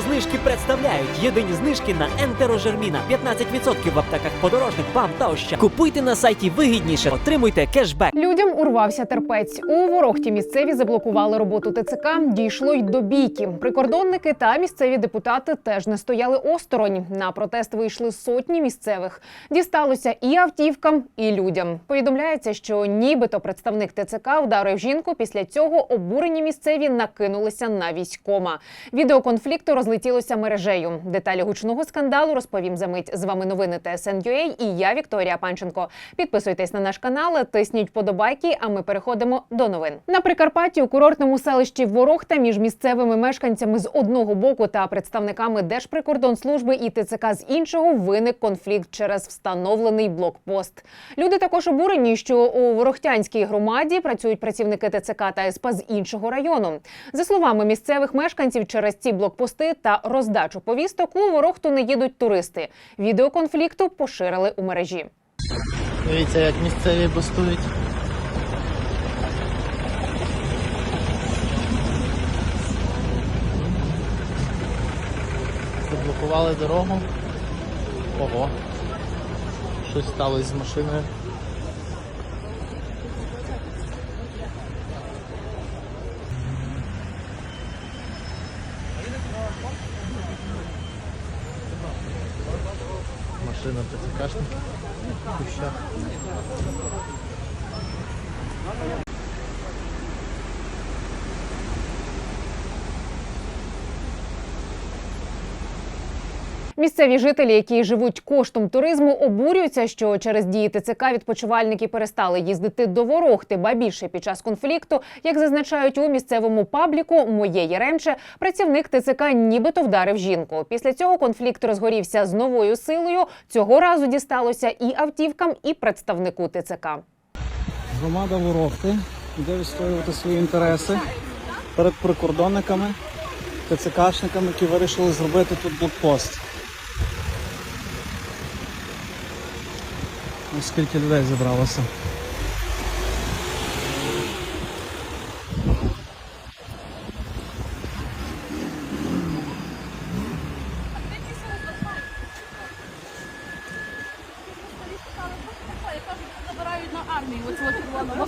Знижки представляють єдині знижки на ентерожерміна. 15% в аптеках подорожник, ПАМ та оща. Купуйте на сайті вигідніше, отримуйте кешбек. Людям урвався терпець. У ворогті місцеві заблокували роботу ТЦК. Дійшло й до бійки. Прикордонники та місцеві депутати теж не стояли осторонь. На протест вийшли сотні місцевих. Дісталося і автівкам, і людям. Повідомляється, що нібито представник ТЦК вдарив жінку. Після цього обурені місцеві накинулися на військома. Відео конфлікту розлетілося мережею. Деталі гучного скандалу розповім за мить. З вами новини ТСН.UA і я Вікторія Панченко. Підписуйтесь на наш канал, тисніть подобайки. А ми переходимо до новин. На Прикарпатті у курортному селищі Ворохта між місцевими мешканцями з одного боку та представниками Держприкордонслужби і ТЦК з іншого виник конфлікт через встановлений блокпост. Люди також обурені, що у Ворохтянській громаді працюють працівники ТЦК та СП з іншого району. За словами місцевих мешканців, через ці блокпости та роздачу повісток у Ворохту не їдуть туристи. Відео конфлікту поширили у мережі. Дивіться, як місцеві бастують. Заблокували дорогу. Ого. Щось сталося з машиною. Машина ТЦКшника в кущах. Місцеві жителі, які живуть коштом туризму, обурюються, що через дії ТЦК відпочивальники перестали їздити до Ворохти. Ба більше під час конфлікту, як зазначають у місцевому пабліку Моє Єремче, працівник ТЦК нібито вдарив жінку. Після цього конфлікт розгорівся з новою силою. Цього разу дісталося і автівкам, і представнику ТЦК. Громада Ворохти йде відстоювати свої інтереси перед прикордонниками, ТЦКшниками, які вирішили зробити тут блокпост. Ось скільки людей зібралося. забирають на армію оцього червоного.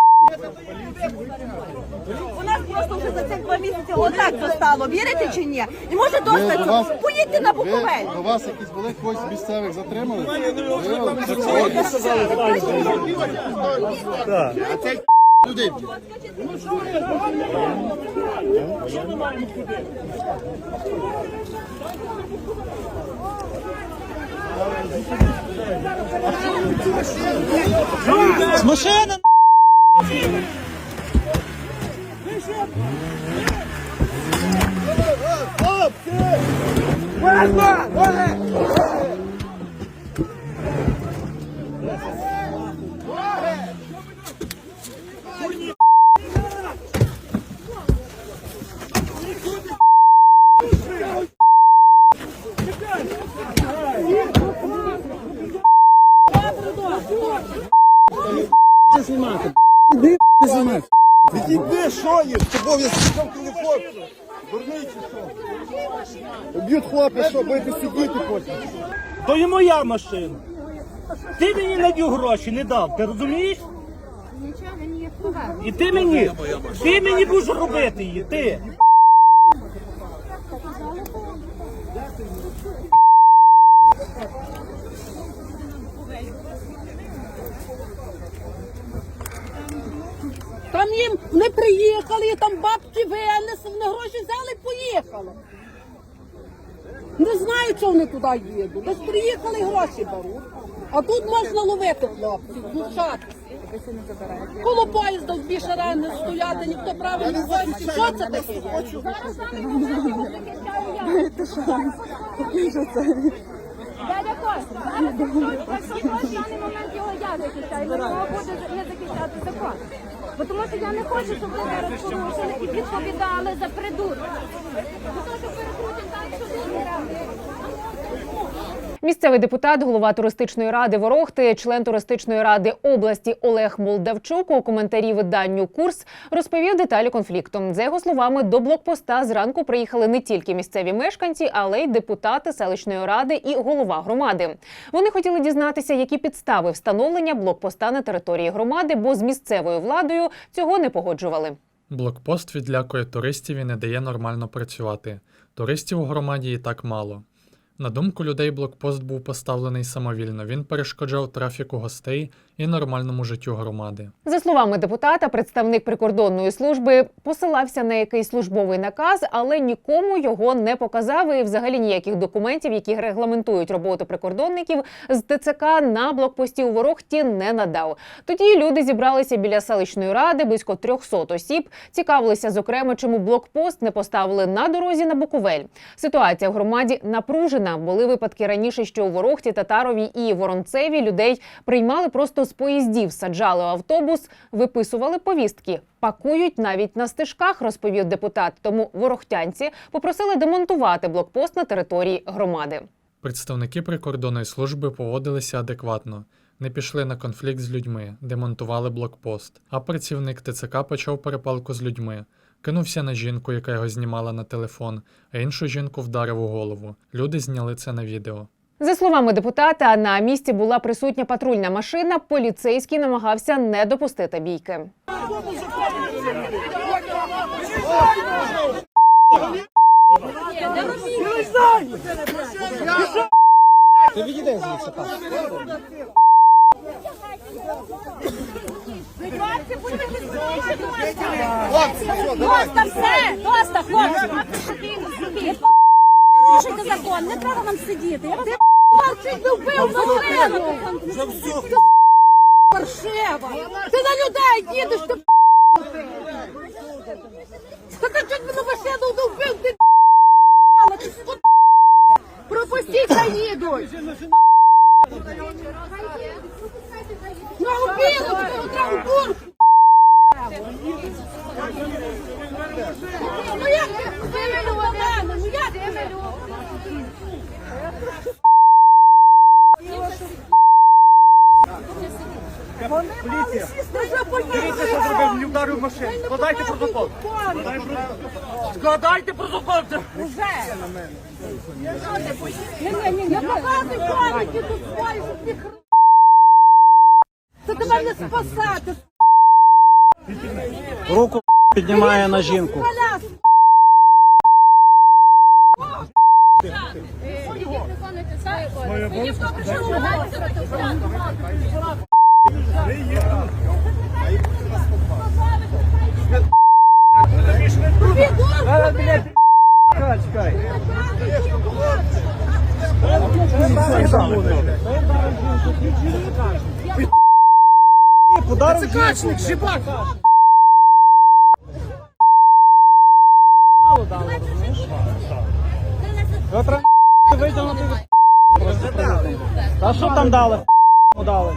У нас просто вже за цих два місяці отак то стало. Вірите чи ні? І може до вас- досить поїдьте на Буковель. Ви, до вас якісь були когось з місцевих затримали? Людей. З машини? Це знімати. Іди ти знімати. Відійди, що є? З тобою я сказав телефон. Дурний чи що? Б'ють хлопці, що будете сидіти потім. То і моя машина. Ти мені на нього гроші не дав, ти розумієш? І ти мені, ти мені будеш робити її, ти. Там їм не приїхали, там бабки винесли, вони гроші взяли і поїхали. Не знаю, чого вони туди їдуть. Десь приїхали гроші беруть. А тут можна ловити хлопців, дівчат. Коло поїзда в дві не стояти, ніхто правильно не знає, що це таке. є. Дядя Костя, зараз його я буде захищати закон? Бо тому що я не хочу, щоб ви зараз порушили і відповідали за придурок. То, що перекрутимо так, що дуже Місцевий депутат, голова туристичної ради Ворохти, член туристичної ради області Олег Молдавчук у коментарі виданню Курс розповів деталі конфлікту. За його словами, до блокпоста зранку приїхали не тільки місцеві мешканці, але й депутати селищної ради і голова громади. Вони хотіли дізнатися, які підстави встановлення блокпоста на території громади, бо з місцевою владою цього не погоджували. Блокпост відлякує туристів і не дає нормально працювати. Туристів у громаді і так мало. На думку людей, блокпост був поставлений самовільно. Він перешкоджав трафіку гостей і нормальному життю громади. За словами депутата, представник прикордонної служби посилався на якийсь службовий наказ, але нікому його не показав. І взагалі ніяких документів, які регламентують роботу прикордонників з ТЦК на блокпості у Ворохті не надав. Тоді люди зібралися біля селищної ради, близько 300 осіб. Цікавилися, зокрема, чому блокпост не поставили на дорозі на Буковель. Ситуація в громаді напружена. Були випадки раніше, що у Ворохті, Татарові і Воронцеві людей приймали просто з поїздів, саджали автобус, виписували повістки. Пакують навіть на стежках, розповів депутат. Тому ворохтянці попросили демонтувати блокпост на території громади. Представники прикордонної служби поводилися адекватно, не пішли на конфлікт з людьми, демонтували блокпост. А працівник ТЦК почав перепалку з людьми. Кинувся на жінку, яка його знімала на телефон, а іншу жінку вдарив у голову. Люди зняли це на відео. За словами депутата, на місці була присутня патрульна машина. Поліцейський намагався не допустити бійки. Доста все! Доста, хлопці! Порушуйте закон, не треба нам сидіти. Ти Чуть не вбив машину! Паршева! Ти на людей їдеш, ти Так ти чуть мене машину не вбив, ти Пропустіть, хай їдуть! На обіду, ти одразу бурку! Ну як ти вивели мене? Ну як ти? Поліція! Дивіться, що зробив, Не вдарив машину. Складайте протокол. Складайте протокол. Не показуй пам'яті тут свої, щоб їх р- Це тебе не спасати, Руку піднімає на жінку. Коляс! Подарив жінку. Шибак! Його треба витягнути від просто прилетить. Та що там дали? Дали.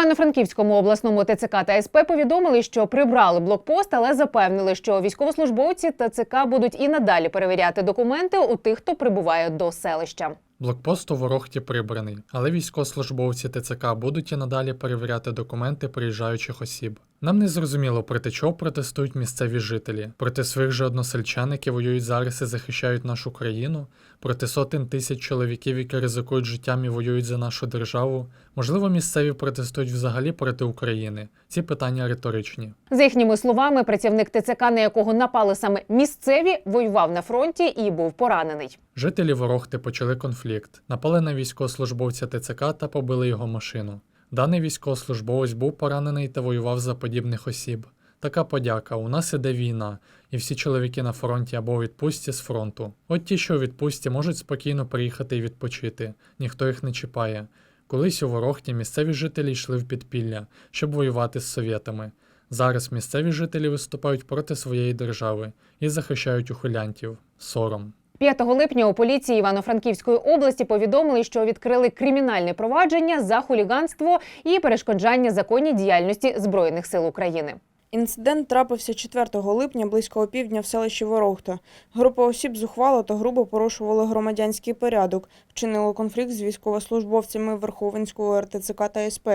Івано-Франківському обласному ТЦК та СП повідомили, що прибрали блокпост, але запевнили, що військовослужбовці ТЦК будуть і надалі перевіряти документи у тих, хто прибуває до селища. Блокпост у Ворохті прибраний, але військовослужбовці ТЦК будуть і надалі перевіряти документи приїжджаючих осіб. Нам не зрозуміло, проти чого протестують місцеві жителі, проти своїх же односельчан, які воюють зараз і захищають нашу країну, проти сотень тисяч чоловіків, які ризикують життям і воюють за нашу державу. Можливо, місцеві протестують взагалі проти України. Ці питання риторичні. За їхніми словами, працівник ТЦК, на якого напали саме місцеві, воював на фронті і був поранений. Жителі Ворохти почали конфлікт, напали на військовослужбовця ТЦК та побили його машину. Даний військовослужбовець був поранений та воював за подібних осіб. Така подяка. У нас іде війна, і всі чоловіки на фронті або у відпустці з фронту. От ті, що у відпустці, можуть спокійно приїхати і відпочити, ніхто їх не чіпає. Колись у Ворохті місцеві жителі йшли в підпілля, щоб воювати з совєтами. Зараз місцеві жителі виступають проти своєї держави і захищають ухилянтів. Сором. 5 липня у поліції Івано-Франківської області повідомили, що відкрили кримінальне провадження за хуліганство і перешкоджання законній діяльності збройних сил України. Інцидент трапився 4 липня близько опівдня в селищі Ворохта. Група осіб зухвало та грубо порушували громадянський порядок, вчинило конфлікт з військовослужбовцями Верховенського РТЦК та СП,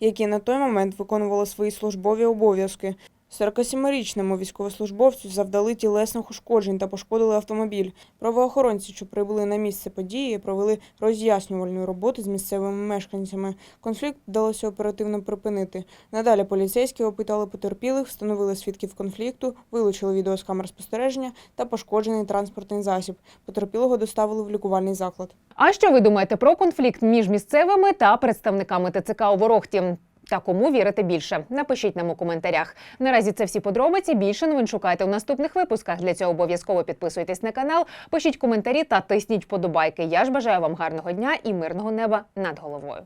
які на той момент виконували свої службові обов'язки. 47-річному військовослужбовцю завдали тілесних ушкоджень та пошкодили автомобіль. Правоохоронці, що прибули на місце події, провели роз'яснювальну роботу з місцевими мешканцями. Конфлікт вдалося оперативно припинити. Надалі поліцейські опитали потерпілих, встановили свідків конфлікту, вилучили відео з камер спостереження та пошкоджений транспортний засіб. Потерпілого доставили в лікувальний заклад. А що ви думаєте про конфлікт між місцевими та представниками ТЦК у Ворохті? Та кому вірити більше? Напишіть нам у коментарях. Наразі це всі подробиці. Більше новин шукайте у наступних випусках. Для цього обов'язково підписуйтесь на канал, пишіть коментарі та тисніть вподобайки. Я ж бажаю вам гарного дня і мирного неба над головою.